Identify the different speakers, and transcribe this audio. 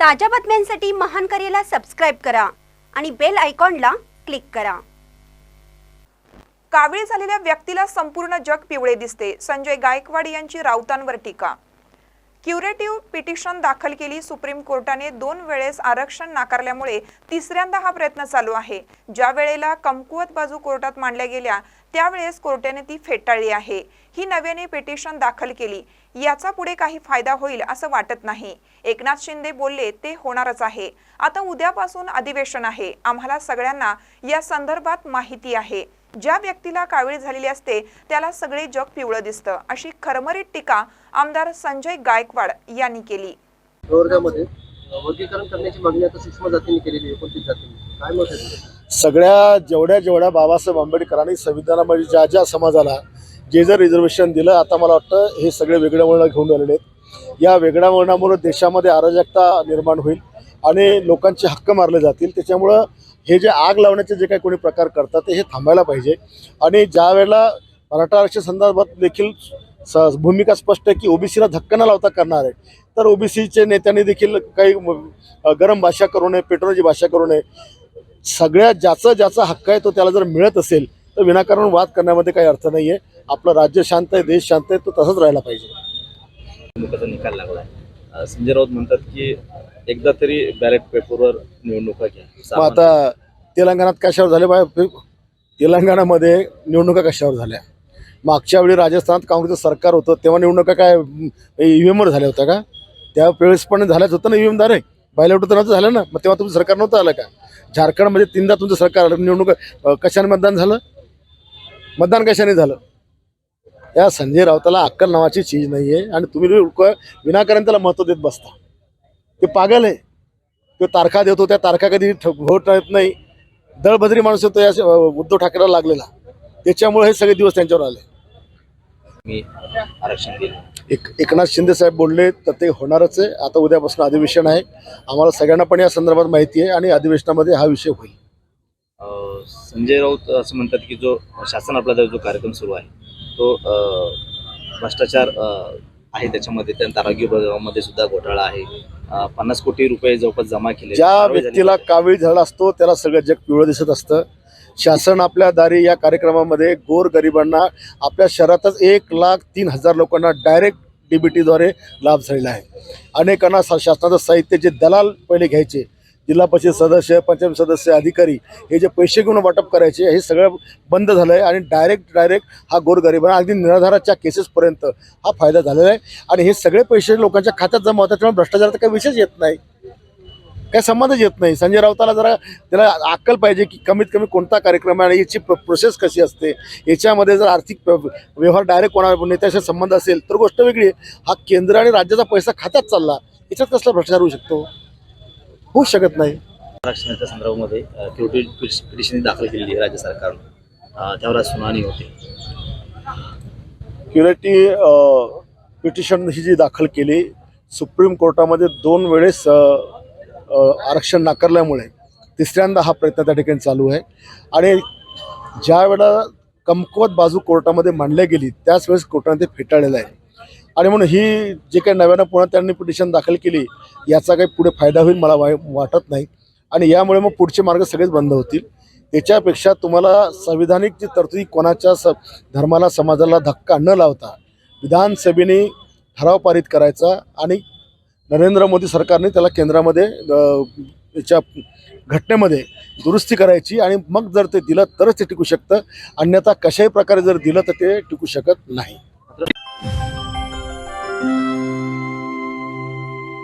Speaker 1: ताज्या बातम्यांसाठी महान करेला सबस्क्राईब करा आणि बेल आयकॉनला क्लिक करा.
Speaker 2: कावीळ झालेल्या व्यक्तीला संपूर्ण जग पिवळे दिसते. संजय गायकवाड यांची राऊतांवर टीका. क्युरेटिव्ह पिटिशन दाखल केली. सुप्रीम कोर्टाने दोन वेळेस आरक्षण नाकारल्यामुळे तिसऱ्यांदा हा प्रयत्न चालू आहे. ज्या वेळेला कमकुवत बाजू कोर्टात मांडल्या गेल्या त्यावेळेस कोर्टाने ती फेटाळली आहे. ही नव्याने पिटिशन दाखल केली. याचा पुढे काही फायदा होईल असं वाटत नाही. एकनाथ शिंदे बोलले ते होणारच आहे. आता उद्यापासून अधिवेशन आहे. आम्हाला सगळ्यांना या संदर्भात माहिती आहे. ज्या व्यक्तीला कावीळ झालेली असते त्याला सगळे जग पिवळं दिसतं अशी खरमरीत टीका आमदार संजय गायकवाड यांनी केली.
Speaker 3: वर्गामध्ये वर्गीकरण करण्याची मागणी आता सूक्ष्म जातींनी केलेली आहे एकोणतीस जातींनी? काय मत आहे तुमचं?
Speaker 4: सगळ्या जेवढ्या जेवढ्या बाबासाहेब आंबेडकरांनी संविधानामध्ये ज्या ज्या समाजाला जे जे रिझर्वेशन दिलं आता मला वाटतं हे सगळे वेगळ्या वळणं घेऊन आलेले आहेत. या वेगळ्या वळणामुळे देशामध्ये अराजकता निर्माण होईल. आणि लोकांचे हक्क मारले जातील. त्याच्यामुळं हे जे आग लावण्याचे जे काही कोणी प्रकार करतात ते हे थांबायला पाहिजे. आणि ज्या वेळेला मराठा आरक्षण संदर्भात देखील स भूमिका स्पष्ट आहे की ओबीसीला धक्का न लावता करणार आहे तर ओबीसीचे नेत्यांनी देखील काही गरम भाषा करू नये पेट्रोलची भाषा करू नये. सगळ्यात ज्याचा ज्याचा हक्क आहे तो त्याला जर मिळत असेल तर विनाकारण वाद करण्यामध्ये काही अर्थ नाही आहे आपलं राज्य शांत आहे देश शांत आहे तो तसंच राहायला पाहिजे.
Speaker 5: निकाल लागला आहे संजय राऊत म्हणतात की एकदा तरी बॅलेट पेपरवर निवडणुका घ्या.
Speaker 4: मग आता तेलंगणात कशावर झाले बाय? तेलंगणामध्ये निवडणुका कशावर झाल्या? मागच्या वेळी राजस्थानात काँग्रेसचं सरकार होतं तेव्हा निवडणुका काय ईव्हीएमवर झाल्या होत्या का? त्यावेळेस पण झाल्याच होतं ना ईव्हीएमद्वारे बायलेट तर नव्हतं झालं ना? मग तेव्हा तुमचं सरकार नव्हतं आलं का? झारखंडमध्ये तीनदा तुमचं सरकार आलं निवडणूक कशाने मतदान झालं? मतदान कशाने झालं? या संजय राऊताला अक्कल नावाची चीज नाही आहे आणि तुम्ही विनाकारण त्याला महत्त्व देत बसता. ते पागल आहे. तो तारखा देतो त्या तारखा कधी होत येत नाही. दळभद्री माणूस तो या उद्धव ठाकरेला लागलेला. त्याच्यामुळे हे सगळे दिवस त्यांच्यावर आले.
Speaker 5: मी आरक्षण दिलं.
Speaker 4: एक एकनाथ शिंदे साहेब बोलले तर ते होणारच आहे. आता उद्यापासून अधिवेशन आहे. आम्हाला सगळ्यांना पण या संदर्भात माहिती आहे आणि अधिवेशनामध्ये हा विषय होईल.
Speaker 5: संजय राऊत असं म्हणतात की जो शासन आपला जो कार्यक्रम सुरू आहे तो भ्रष्टाचार आहे त्याच्यामध्ये विभागामध्ये सुद्धा घोटाळा आहे. पन्नास कोटी रुपये जवळपास जमा केले
Speaker 4: ज्या व्यक्तीला. कावीळ झाला असतो त्याला सगळं जग पिवळं दिसत असतं. शासन आपल्या दारी या कार्यक्रमामध्ये गोर गरिबांना आपल्या शहरातच एक लाख तीन हजार लोकांना डायरेक्ट डीबीटीद्वारे लाभ झालेला आहे. अनेकांना शासनाचं साहित्य जे दलाल पहिले घ्यायचे जिल्हा परिषद सदस्य पंचायत सदस्य अधिकारी हे जे पैसे घेऊन वाटप करायचे हे सगळं बंद झालं आहे आणि डायरेक्ट डायरेक्ट हा गोरगरिबांना अगदी निराधाराच्या केसेसपर्यंत हा फायदा झालेला आहे. आणि हे सगळे पैसे लोकांच्या खात्यात जमा होतात त्यामुळे भ्रष्टाचाराचा काही विषयच येत नाही. काय संबंधच येत नाही. संजय राऊताला जरा त्याला अक्कल पाहिजे की कमीत कमी कोणता कार्यक्रम आहे आणि याची प्रोसेस कशी असते. याच्यामध्ये जर आर्थिक व्यवहार डायरेक्ट कोणा नेत्याशी संबंध असेल तर गोष्ट वेगळी आहे. हा केंद्र आणि राज्याचा पैसा खात्यात चालला याच्यात कसला भ्रष्टाचार होऊ शकतो? होऊ शकत नाही.
Speaker 5: आरक्षणाच्या संदर्भामध्ये पिटिशन दाखल केलेली आहे राज्य सरकारनं त्यावर सुनावणी होते.
Speaker 4: क्युरेटी पिटिशन ही जी दाखल केली सुप्रीम कोर्टामध्ये दोन वेळेस आरक्षण नाकारल्यामुळे तिसऱ्यांदा हा प्रयत्न त्या ठिकाणी चालू आहे. आणि ज्या वेळेला कमकुवत बाजू कोर्टामध्ये मांडल्या गेली त्याच वेळेस कोर्टाने ते फेटाळलेलं आहे. आणि म्हणून ही जे काही नव्यानं पुन्हा त्यांनी पिटिशन दाखल केली याचा काही पुढे फायदा होईल मला वाटत नाही. आणि यामुळे मग पुढचे मार्ग सगळेच बंद होतील. त्याच्यापेक्षा तुम्हाला संविधानिक जी तरतुदी कोणाच्या स धर्माला समाजाला धक्का न लावता विधानसभेने ठराव पारित करायचा आणि नरेंद्र मोदी सरकारने त्याला केंद्रामध्ये याच्या घटनेमध्ये दुरुस्ती करायची आणि मग जर ते दिलं तरच ते टिकू शकतं. अन्यथा कशाही प्रकारे जर दिलं तर ते टिकू शकत नाही.